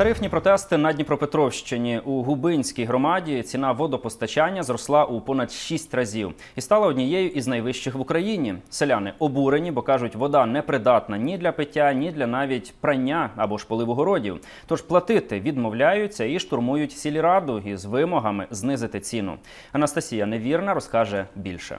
Тарифні протести на Дніпропетровщині у Губинській громаді ціна водопостачання зросла у понад 6 разів і стала однією із найвищих в Україні. Селяни обурені, бо кажуть, вода непридатна ні для пиття, ні для навіть прання або ж поливу городів. Тож платити відмовляються і штурмують сільраду із вимогами знизити ціну. Анастасія Невірна розкаже більше.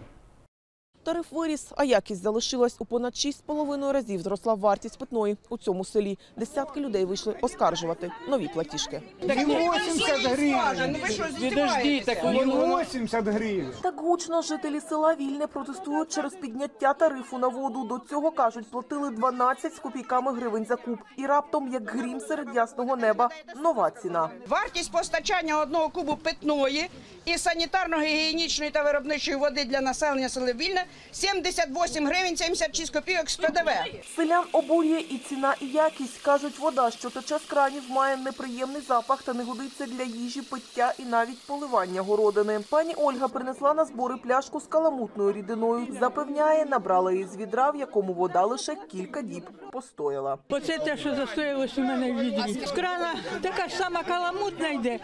Тариф виріс, а якість залишилась у понад 6,5 разів зросла вартість питної у цьому селі. Десятки людей вийшли оскаржувати нові платіжки. Не 80 гривень. Підожди, так 80 гривень. Так гучно жителі села Вільне протестують через підняття тарифу на воду. До цього кажуть, платили 12 з копійками гривень за куб. І раптом, як грім серед ясного неба, нова ціна. Вартість постачання одного кубу питної і санітарно-гігієнічної та виробничої води для населення села Вільне 78 гривень 76 копійок з ПДВ. Селян обурює і ціна, і якість. Кажуть, вода, що тече з кранів, має неприємний запах та не годиться для їжі, пиття і навіть поливання городини. Пані Ольга принесла на збори пляшку з каламутною рідиною. Запевняє, набрала її з відра, в якому вода лише кілька діб постояла. Оце те, що застоялось у мене в відрі. З крана така ж сама каламутна йде,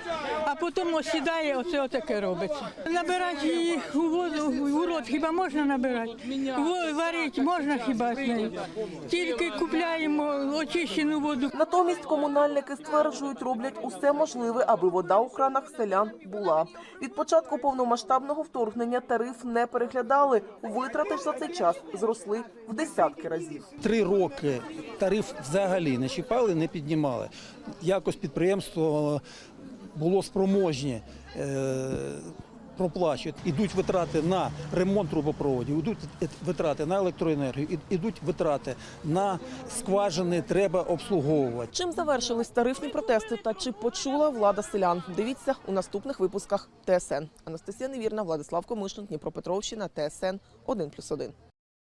а потім осідає, оце отаке робиться. Набирати її у воду, у рот хіба можна набирати? Варити можна хіба з нею? Тільки купляємо очищену воду. Натомість комунальники стверджують, роблять усе можливе, аби вода у кранах селян була. Від початку повномасштабного вторгнення тариф не переглядали. Витрати ж за цей час зросли в десятки разів. Три роки тариф взагалі не чіпали, не піднімали. Якось підприємство було спроможні. Проплачують, ідуть витрати на ремонт трубопроводів, ідуть витрати на електроенергію, ід- ідуть витрати на скважини, треба обслуговувати. Чим завершились тарифні протести та чи почула влада селян? Дивіться у наступних випусках ТСН. Анастасія Невірна, Владислав Комишин, Дніпропетровщина, ТСН 1+,1.